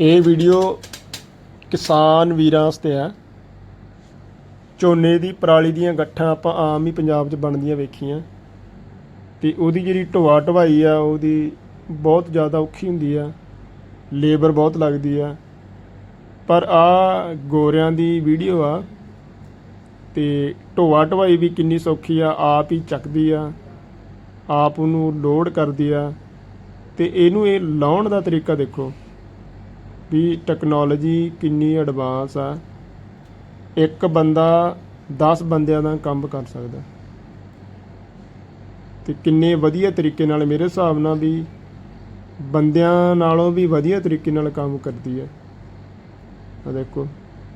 ਇਹ ਵੀਡੀਓ ਕਿਸਾਨ ਵੀਰਾਂ ਵਾਸਤੇ ਆ। ਝੋਨੇ ਦੀ ਪਰਾਲੀ ਦੀਆਂ ਗੱਠਾਂ ਆਪਾਂ ਆਮ ਹੀ ਪੰਜਾਬ 'ਚ ਬਣਦੀਆਂ ਵੇਖੀਆਂ। ਤੇ ਉਹਦੀ ਜਿਹੜੀ ਢੋਆ ਢਵਾਈ ਆ, ਉਹਦੀ ਬਹੁਤ ਜ਼ਿਆਦਾ ਔਖੀ ਹੁੰਦੀ ਆ। ਲੇਬਰ ਬਹੁਤ ਲੱਗਦੀ ਆ। ਪਰ ਆ ਗੋਰਿਆਂ ਦੀ ਵੀਡੀਓ ਆ। ਤੇ ਢੋਆ ਢਵਾਈ ਵੀ ਕਿੰਨੀ ਸੌਖੀ ਆ, ਆਪ ਹੀ ਚੱਕਦੀ ਆ। ਆਪ ਉਹਨੂੰ ਲੋਡ ਕਰਦੀ ਆ। ਤੇ ਇਹਨੂੰ ਇਹ ਲਾਉਣ ਦਾ ਤਰੀਕਾ ਦੇਖੋ। ਵੀ ਟੈਕਨੋਲੋਜੀ ਕਿੰਨੀ ਐਡਵਾਂਸ ਆ। ਇੱਕ ਬੰਦਾ 10 ਬੰਦਿਆਂ ਦਾ ਕੰਮ ਕਰ ਸਕਦਾ ਤੇ ਕਿੰਨੇ ਵਧੀਆ ਤਰੀਕੇ ਨਾਲ ਮੇਰੇ ਹਿਸਾਬ ਨਾਲ ਵੀ ਬੰਦਿਆਂ ਨਾਲੋਂ ਵੀ ਵਧੀਆ ਤਰੀਕੇ ਨਾਲ ਕੰਮ ਕਰਦੀ ਹੈ। ਆ ਦੇਖੋ,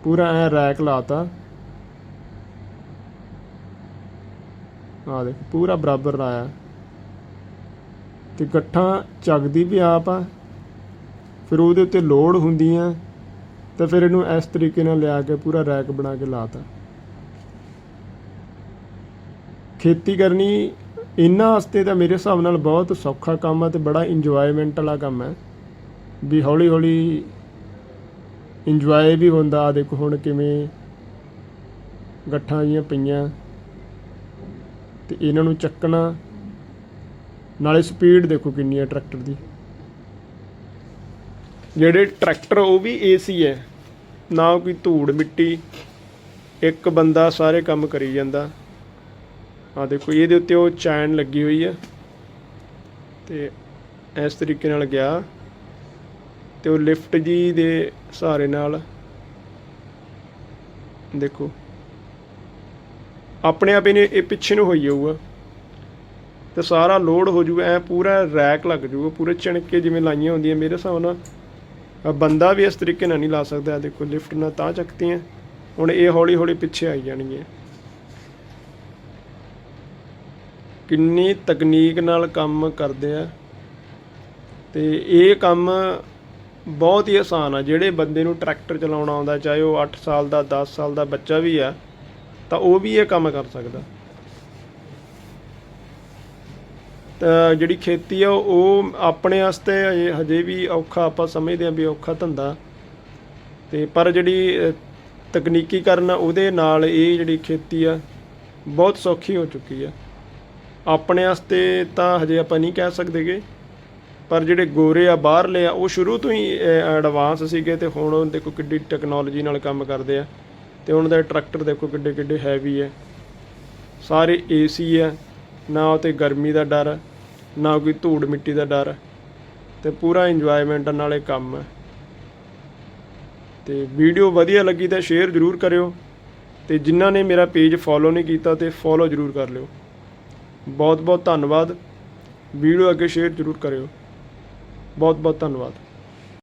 ਪੂਰਾ ਐ ਰੈਕ ਲਾਤਾ। ਆ ਦੇਖ, ਪੂਰਾ ਬਰਾਬਰ ਲਾਇਆ। ਤੇ ਗੱਠਾਂ ਚੱਕਦੀ ਵੀ ਆਪ ਆ। ਫਿਰ ਉਹਦੇ ਉੱਤੇ ਲੋਡ ਹੁੰਦੀਆਂ ਤਾਂ ਫਿਰ ਇਹਨੂੰ ਇਸ ਤਰੀਕੇ ਨਾਲ ਲਿਆ ਕੇ ਪੂਰਾ ਰੈਕ ਬਣਾ ਕੇ ਲਾਤਾ। ਖੇਤੀ ਕਰਨੀ ਇਹਨਾਂ ਵਾਸਤੇ ਤਾਂ ਮੇਰੇ ਹਿਸਾਬ ਨਾਲ ਬਹੁਤ ਸੌਖਾ ਕੰਮ ਹੈ ਤੇ ਬੜਾ ਇੰਜੋਇਮੈਂਟ ਵਾਲਾ ਕੰਮ ਹੈ। ਵੀ ਹੌਲੀ ਹੌਲੀ ਇੰਜੋਏ ਵੀ ਹੁੰਦਾ ਆ ਦੇਖੋ ਹੁਣ ਕਿਵੇਂ ਗੱਠਾਂ ਜੀਆਂ ਪਈਆਂ। ਤੇ ਇਹਨਾਂ ਨੂੰ ਚੱਕਣਾ, ਨਾਲੇ ਸਪੀਡ ਦੇਖੋ ਕਿੰਨੀ ਹੈ ਟਰੈਕਟਰ ਦੀ। ਜਿਹੜੇ ਟਰੈਕਟਰ, ਉਹ ਵੀ ਏਸੀ ਹੈ। ਨਾ ਕੋਈ ਧੂੜ ਮਿੱਟੀ, ਇੱਕ ਬੰਦਾ ਸਾਰੇ ਕੰਮ ਕਰੀ ਜਾਂਦਾ। ਆ ਦੇਖੋ, ਇਹਦੇ ਉੱਤੇ ਉਹ ਚੈਨ ਲੱਗੀ ਹੋਈ ਹੈ। ਤੇ ਇਸ ਤਰੀਕੇ ਨਾਲ ਗਿਆ। ਤੇ ਉਹ ਲਿਫਟ ਜੀ ਦੇ ਸਹਾਰੇ ਨਾਲ, ਦੇਖੋ। ਆਪਣੇ ਆਪ ਇਹਨੇ, ਇਹ ਪਿੱਛੇ ਨੂੰ ਹੋਈ ਜਾਊਗਾ। ਤੇ ਸਾਰਾ ਲੋਡ ਹੋ ਜੂਗਾ ਐ ਪੂਰਾ ਰੈਕ ਲੱਗ ਜੂਗਾ ਪੂਰੇ ਚਣਕੇ ਜਿਵੇਂ ਲਾਈਆਂ ਹੁੰਦੀਆਂ, ਮੇਰੇ ਹਿਸਾਬ ਨਾਲ। ਬੰਦਾ ਵੀ ਇਸ ਤਰੀਕੇ ਨਾਲ ਨਹੀਂ ਲਾ ਸਕਦਾ ਦੇਖੋ, ਲਿਫਟ ਨਾਲ ਤਾਂ ਚੱਕਤੀਆਂ, ਹੁਣ ਇਹ ਹੌਲੀ ਹੌਲੀ ਪਿੱਛੇ ਆਈ ਜਾਣੀ ਹੈ ਕਿੰਨੀ ਤਕਨੀਕ ਨਾਲ ਕੰਮ ਕਰਦੇ ਆ, ਤੇ ਇਹ ਕੰਮ ਬਹੁਤ ਹੀ ਆਸਾਨ ਆ। ਜਿਹੜੇ ਬੰਦੇ ਨੂੰ ਟਰੈਕਟਰ ਚਲਾਉਣਾ ਆਉਂਦਾ, ਚਾਹੇ ਉਹ 8 ਸਾਲ ਦਾ 10 ਸਾਲ ਦਾ ਬੱਚਾ ਵੀ ਆ, ਤਾਂ ਉਹ ਵੀ ਇਹ ਕੰਮ ਕਰ ਸਕਦਾ ਤਾਂ ਜਿਹੜੀ ਖੇਤੀ ਆ, ਉਹ ਆਪਣੇ ਵਾਸਤੇ ਹਜੇ ਵੀ ਔਖਾ, ਆਪਾਂ ਸਮਝਦੇ ਆ ਵੀ ਔਖਾ ਧੰਦਾ। ਤੇ ਪਰ ਜਿਹੜੀ ਤਕਨੀਕੀਕਰਨ ਆ, ਉਹਦੇ ਨਾਲ ਇਹ ਜਿਹੜੀ ਖੇਤੀ ਆ, ਬਹੁਤ ਸੌਖੀ ਹੋ ਚੁੱਕੀ ਆ। ਆਪਣੇ ਵਾਸਤੇ ਤਾਂ ਹਜੇ ਆਪਾਂ ਨਹੀਂ ਕਹਿ ਸਕਦੇਗੇ ਪਰ ਜਿਹੜੇ ਗੋਰੇ ਆ, ਬਾਹਰਲੇ ਆ, ਉਹ ਸ਼ੁਰੂ ਤੋਂ ਹੀ ਐਡਵਾਂਸ ਸੀਗੇ ਤੇ ਹੁਣ ਦੇਖੋ ਕਿੱਡੀ ਟੈਕਨੋਲੋਜੀ ਨਾਲ ਕੰਮ ਕਰਦੇ ਆ। ਤੇ ਉਹਨਾਂ ਦਾ ਟਰੈਕਟਰ ਦੇਖੋ ਕਿੱਡੇ ਕਿੱਡੇ ਹੈਵੀ ਹੈ ਸਾਰੇ ਏਸੀ ਆ। ਨਾ ਉਹ ਤੇ ਗਰਮੀ ਦਾ ਡਰ, ਨਾ ਕੋਈ ਧੂੜ ਮਿੱਟੀ ਦਾ ਡਰ ਤੇ ਪੂਰਾ ਇੰਜੋਇਮੈਂਟ ਨਾਲੇ ਕੰਮ ਹੈ। ਤੇ ਵੀਡੀਓ ਵਧੀਆ ਲੱਗੀ ਤਾਂ ਸ਼ੇਅਰ ਜ਼ਰੂਰ ਕਰਿਓ ਤੇ ਜਿਨ੍ਹਾਂ ਨੇ ਮੇਰਾ ਪੇਜ ਫੋਲੋ ਨਹੀਂ ਕੀਤਾ ਤੇ ਫੋਲੋ ਜ਼ਰੂਰ ਕਰ ਲਿਓ। ਬਹੁਤ ਬਹੁਤ ਧੰਨਵਾਦ। ਵੀਡੀਓ ਅੱਗੇ ਸ਼ੇਅਰ ਜ਼ਰੂਰ ਕਰਿਓ। ਬਹੁਤ ਬਹੁਤ ਧੰਨਵਾਦ।